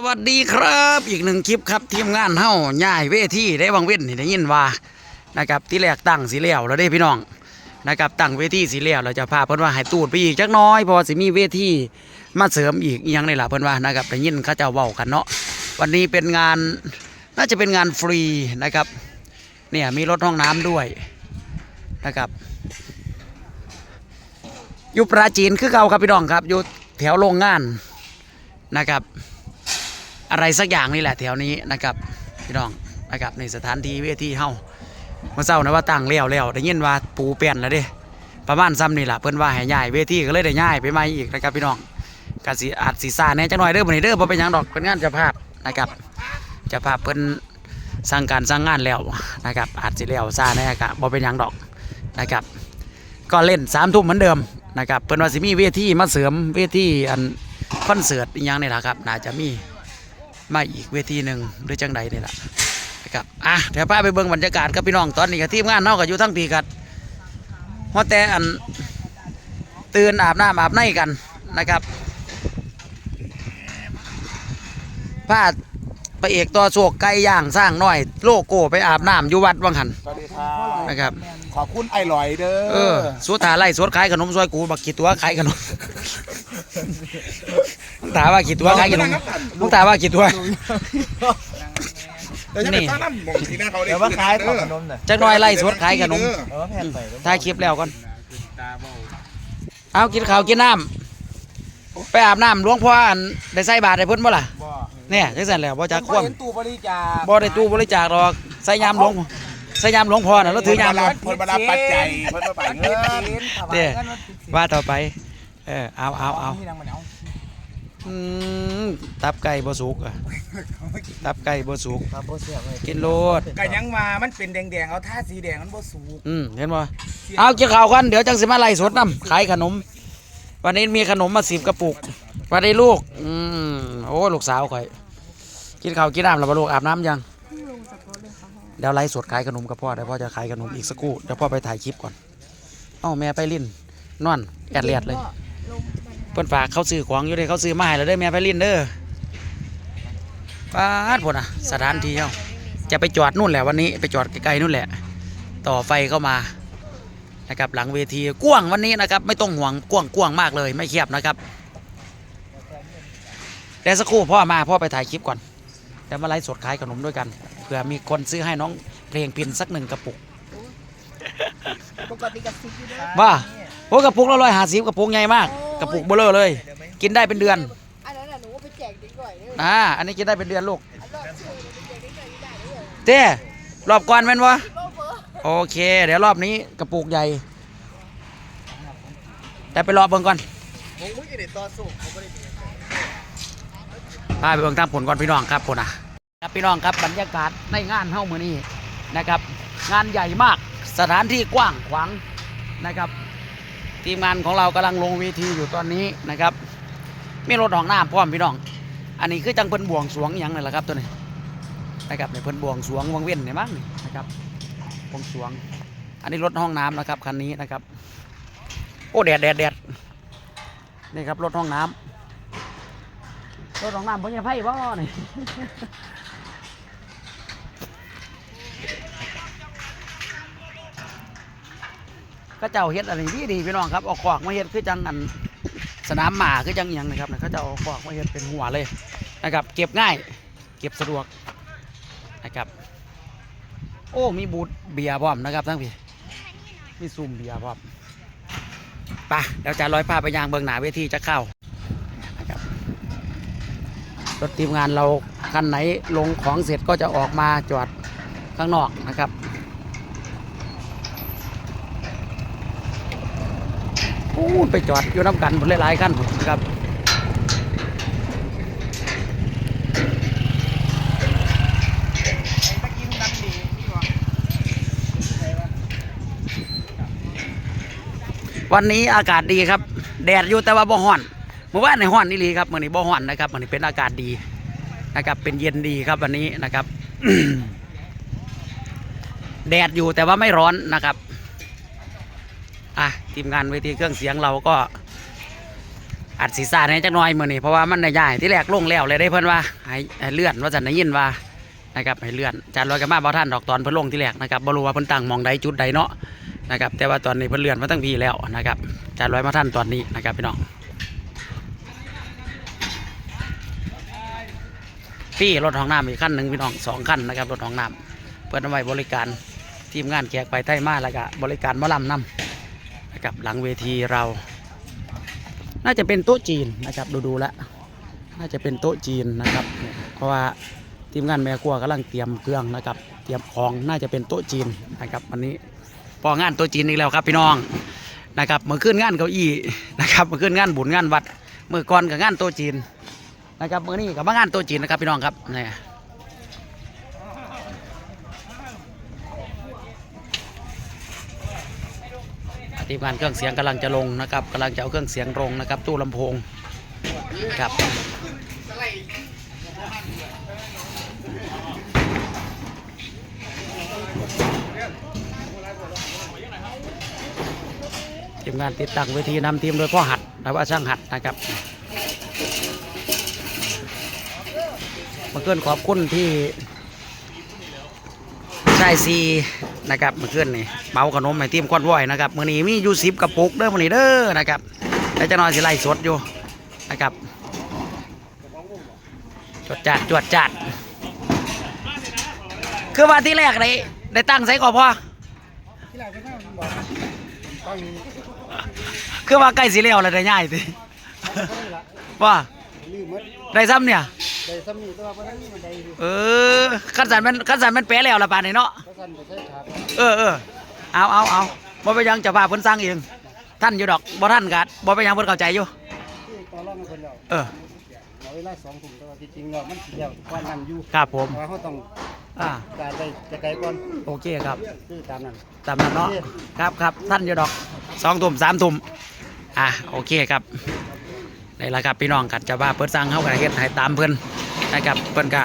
สวัสดีครับอีกหนึ่งคลิปครับทีมงานเฮาย่ายเวทีได้บางเว้นนี่ได้ยินว่านะครับที่แรกตั้งสีเหลี่ยวแล้วได้พี่น้องนะครับตั้งเวทีสีเหลี่ยวเราจะพาเพิ่อนว่าให้ตูดไปอีกจักน้อยเพอสิมีเวทีมาเสริมอีกอยังนี่ล่ะเพิ่อนว่านะครับได้ยินเขาเจ้าเว้ากันเนาะวันนี้เป็นงานน่าจะเป็นงานฟรีนะครับเนี่ยมีรถห้องน้ำด้วยนะครับอยู่ปราจีนคือเก่าครับพี่น้องครับอยู่แถวโรงงานนะครับ อะไรสักอย่างนี่แหละแถวนี้นะครับพี่น้องนะครับในสถานที่เวทีเฮาเมื่อเช้านะว่าตั้งเลี้ยวแล้วได้ยินว่าปูเปลี่ยนแล้วเด้ประมาณซ้ำนี่แหละเพิ่นว่าให้ย้ายเวทีก็เลยได้ย้ายไปใหม่อีกนะครับพี่น้องกสิอาจสิซ่าแน่จักหน่อยเด้อบนี้เด้อบ่เป็นยังดอกเป็นงานจ้าภาพนะครับจ้าภาพเพิ่นสร้างการสร้างงานแล้วนะครับอาจสิแล้วซาแน่ก็บ่เป็นยังดอกนะครับ ก็เล่นสามทุ่มเหมือนเดิมนะครับเพิ่นว่าสิมีเวทีมาเสริมเวทีอันคอนเสิร์ตอีหยังนี่ล่ะครับน่าจะมี มาอีกเวทีหนึ่งหรือจังใดนี่แหละนะครับอะเดี๋ยวพาไปเบิ่งบรรยากาศครับพี่น้องตอนนี้กับทีมงานเนาะก็อยู่ทั้งปีกันเพราะแต่อันตื่นอาบน้ำอาบในกันนะครับพาพระเอกตัวโศกไก่ย่างสร้างน้อย โลโก้ไปอาบน้ำอยู่วัดวังหันสวัสดีครับนะครับ ขอบคุณไอ้ลอยเด้อเออสุดท้ายไล่สวดขายขนมซอยกูบักกี่ตัวขายขนมมึง ถามว่ากี่ตัวขายขนมมึงถามว่ากี่ตัวเดี๋ยวจะไปตั้งน้ำหมองสีหน้าเขาเลยเดี๋ยวว่าขายของขนมน่ะจักหน่อยไล่สวดขายขนมเออแพงไปถ่ายคลิปแล้วก่อนเอากินข้าวกินน้ำไปอาบน้ำหลวงพ่ออันได้ใส่บาตรได้เพิ่นบ่ล่ะบ่เนี่ยจังซั่นแหล้วบ่จักคบ่วามเห็นตู้บริจาคบ่ได้ตู้บริจาคหรอกใส่ยามหลวงใส่ยามหลวงพ่อน่ะเราถือยามหลวงเพิ่นมารับปัจจัยเพิ่นมาไปเงินเด้ว่าต่อไป เออเอาเอาเอานี่นางมันเอาอืมตับไก่บ่สุกอะตับไก่บ่สุก ครับบ่เสียเลยกินโลด ก็ยังมามันเป็นแดงๆเอาท่าสีแดงมันบ่สูงอืมเห็นบ่เอากินข้าวกันเดี๋ยวจังสิมาไล่สดน้ำขายขนม วันนี้มีขนมมาสิบกระปุกวันนี้ลูก อืมโอ้ลูกสาวข่อย กินข้าวกินน้ำแล้วบ่ลูกอาบน้ำยัง เดี๋ยวไล่สดขายขนมกับพ่อเดี๋ยวพ่อจะขายขนมอีกสักครู่เดี๋ยวพ่อไปถ่ายคลิปก่อน เอ้าแม่ไปลิ้นนอนแอดเลียดเลย เพิ่นฝากเขาซื้อของอยู่เลยเขาซื้อมาให้แล้วเด้อแม่ไปลิ้นเด้อป้าดพุ่นอะ สถานที่เฮาจะไปจอดนู่นแหละวันนี้ไปจอดไกลๆนู่นแหละ ต่อไฟเข้ามานะครับหลังเวทีกว้างวันนี้นะครับ ไม่ต้องห่วงกว้างกว้างมากเลยไม่แคบนะครับเดี๋ยวสักครู่พ่อมาพ่อไปถ่ายคลิปก่อนเดี๋ยวมาไลฟ์สดขายขนมด้วยกันเผื่อมีคนซื้อให้น้องเพลงพินสักหนึ่งกระปุกปกติกับซิกอยู่ด้วยว่าโอ้กระปุกละร้อยห้าสิบกระปุกใหญ่มาก กระปุกเบลอเลย กินได้เป็นเดือนอันนั้นน่ะหนูว่าไปแจกเด็กหน่อยเด้ออ่าอันนี้กินได้เป็นเดือนลูกอันรอบชื่อหนูไปแจกเด็กหน่อยที่ได้เด้อเต้รอบก่อนแม่นวะโลเบอร์โอเค เดี๋ยวรอบนี้กระปุกใหญ่ แต่ไปรอบเบิ่งก่อนผมบ่ได้ต่อสู้ผมบ่ได้พาไปเบิ่งตามผลก่อนพี่น้องครับผลนะครับพี่น้องครับบรรยากาศในงานเฮ้ามือนี้นะครับ งานใหญ่มากสถานที่กว้างขวางนะครับ ทีมงานของเรากำลังลงเวทีอยู่ตอนนี้นะครับมีรถหองน้ำพร้อมพี่น้อง อันนี้คือจังเพิ่นบวงสวงอย่างนี่แหละครับตัวนี้นะครับในเพิ่นบวงสวงวังเว้นเนี่ยมั้งนนะครับบวงสวง อันนี้รถห้องน้ำนะครับคันนี้นะครับ โอ้แดดแดดแดดนี่ครับรถห้องน้ำรถของน้ำพ่อใหญ่ไพ่บ่นี่ ก็เจ้าเฮ็ดอะไรดีดีพี่น้องครับเอาขอกมาเฮ็ดคือจังอันสนามหมาคือจังอย่างนะครับนะเขาจะเอาขอกมาเฮ็ดเป็นหัวเลยนะครับ เก็บง่าย เก็บสะดวกนะครับ โอ้ มีบูธเบียร์พร้อมนะครับทั้งพี่มีซุ่มเบียร์พร้อมไปเดี๋ยวจะลอยพาไปยางเบิงหนาเวทีจะเข้านะครับรถทีมงานเราคันไหนลงของเสร็จก็จะออกมาจอดข้างนอกนะครับ อู้ไปจอดอยู่น้ำกันหมดหลายๆคันครับวันนี้อากาศดีครับ แดดอยู่แต่ว่าบ่ฮ้อนเมื่อวานในห้อนนี่ลีครับมื่อนี้บ่ฮ้อนนะครับมื่อนี้เป็นอากาศดีนะครับ เป็นเย็นดีครับวันนี้นะครับ แดดอยู่แต่ว่าไม่ร้อนนะครับ อะทีมงานเวทีเครื่องเสียงเราก็ อัดศีรษะให้จักหน่อยมือนี้เพราะว่ามันได้ย้ายที่แรกลงแล้วเลยได้เพิ่อนว่าให้เลื่อนว่าจันได้ยินว่านะครับให้เลื่อนจานลอยกันมาบ่ทันดอกตอนเพิ่นลงที่แรกนะครับบ่รู้ว่าเพิ่นตั้งมองใดจุดใดเนาะนะครับแต่ว่าตอนนี้เพิ่นเลื่อนมาตั้งพีแล้วนะครับจานลอยมาทันตอนนี้นะครับพี่น้องพี่รถห้องน้ำอีกคันหนึ่งพี่น้องสองคันนะครับรถห้องน้ำเพิ่นเอาไว้บริการทีมงานแขกไปไทยมาแล้วก็บริการมอลำน้ำ นะครับหลังเวทีเรา น่าจะเป็นโต๊ะจีนนะครับดูดูๆแล้วน่าจะเป็นโต๊ะจีนนะครับ เพราะว่าทีมงานแม่ครัวกำลังเตรียมเครื่องนะครับ เตรียมของน่าจะเป็นโต๊ะจีนนะครับวันนี้พองานโต๊ะจีนอีกแล้วครับพี่น้องนะครับเมื่อคืนงานเก้าอี้นะครับเมื่อคืนงานบุญงานวัดเมื่อก่อนกับงานโต๊ะจีนนะครับเมื่อนี้กับมางานโต๊ะจีนนะครับพี่น้องครับเนี่ย ทีมงานเครื่องเสียงกำลังจะลงนะครับกำลังจะเอาเครื่องเสียงลงนะครับ ตู้ลำโพงครับทีมงานติดตั้งเวทีนำทีมโดยพ่อหัดนะว่าช่างหัดนะครับเมื่อคืนขอบคุณที่ ชายซีนะครับเมื่อคืนนี่เมาขนมให้ทีมคอนว้อยนะครับมื่อนี้มีอยู่สิบกระปุกเด้อมื่อนี้เด้อนะครับแล้วจะนอนสิไล่สดอยู่นะครับจวดจัดจวดจัด คือว่าที่แรกได้ได้ตั้งใส่ก่อพ่อคือว่าใกล้สิแล้วแล้วได้ง่ายสิว่าได้ซ้ำเนี่ย ได้ซ้ำนี่ตัวเพราะนั้นมันได้เออขั้นสันมันขั้นสันมันแปะแล้วละป่านนี้เนาะเพราะกันไปใช้ขาเออเออเอาเอาเอาบ่ไปนหยังเจะพาเพิ่นสร้างเองท่านอยู่ดอกบ่ท่านกัดบ่ไปนหยังเพิ่นเข้าใจอยู่ ที่ต่อรองกันคนแล้วเออ เอาเวลาสองถุงแต่ว่าที่จริงแล้วมันสิแล้วก่อนนั้นอยู่ครับผม แต่ว่าเขาต้องอ่าการได้จะไกลก่อนโอเคครับ คือตามนั้น ตามนั้นเนาะครับครับท่านอยู่ดอกสองทุ่มสามทุ่มอะโอเคครับ นี่แหละครับพี่น้องกันจะว่าเพิ่นสร้างเฮาก็เฮ็ดให้ตามเพิ่นนะครับเพิ่นก็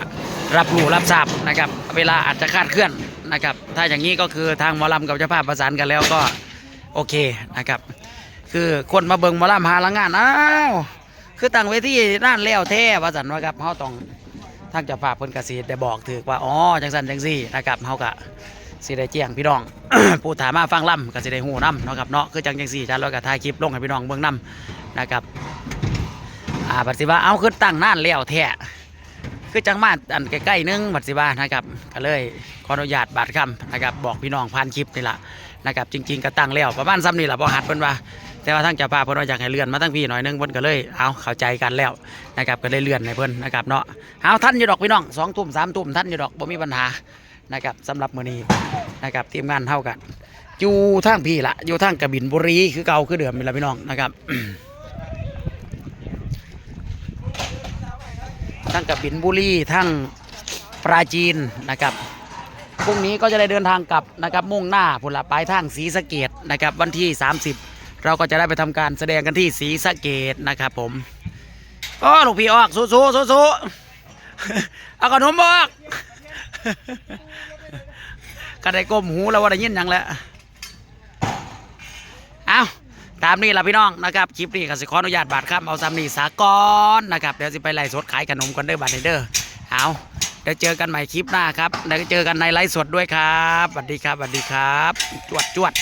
รับรู้รับทราบนะครับ เวลาอาจจะคาดเคลื่อนนะครับ ถ้าอย่างนี้ก็คือทางมอลำกับเจ้าภาพประสานกันแล้วก็โอเคนะครับ คือคนมาเบิ่งมอลำหาละงานอ้าวคือตั้งเวทีนั่นแล้วแท้ว่าสันว่าครับเฮาต้องทางเจ้าภาพเพิ่นก็สิได้บอกถือว่าอ๋อจังสันจังซี่นะครับเฮาก็สิได้แจ้งพี่น้องผู้ถามมาฟังล่ำก็สิได้หูน้ำเนาะครับเนาะคือจังจังสี่จันแล้วก็ถ่ายคลิปลงให้พี่น้องเบิ่งน้ำนะครับ อ่าบัดสิว่าเอาคือตั้งนานแล้วแท้คือจังมาอันใกล้ๆนึงบัดสิว่านะครับก็เลยขออนุญาตบาดคำนะครับบอกพี่น้องผ่านคลิปนี่ละนะครับจริง ๆก็ตั้งแล้วประมาณซ้ำนี่แหละพอหัดเพิ่นว่าแต่ว่าทั้งจ้าภาเพิ่นว่าอยากให้เลื่อนมาทั้งพี่หน่อยนึงเพิ่นก็เลยเอาเข้าใจกันแล้วนะครับก็เลยเลื่อนให้เพิ่นนะครับเนาะเอาท่านอยู่ดอกพี่น้องสองทุ่มสามทุ่มท่านอยู่ดอกบ่มีปัญหานะครับสำหรับมื้อนี้นะครับทีมงานเท่ากันอยู่ทางพี่ละอยู่ทางกระบินบุรีคือเก่าคือเดิมนี่ละพี่น้องนะครับ ทั้งกระบินบุรีทั้งปราจีนนะครับพรุ่งนี้ก็จะได้เดินทางกลับนะครับมุ่งหน้าผลละปลายทางศรีสะเกดนะครับวันที่ 30 เราก็จะได้ไปทำการแสดงกันที่ศรีสะเกดนะครับผมก็หลูกพี่ออกสู้ๆสู้ๆเอาขนมออกก็ได้ก้มหูแล้วว่าได้ยินยังแล้วเอา ตามนี้ละพี่น้องนะครับคลิปนี้ก็สิขออนุญาตบาทครับเอาซ้ำนี่สากอนนะครับเดี๋ยวสิไปไล่สดขายขนมกันเด้อบาทเด้อเอาเดี๋ยวเจอกันใหม่คลิปหน้าครับเดี๋ยวเจอกันในไลฟ์สดด้วยครับสวัสดีครับสวัสดีครับ จวดจวด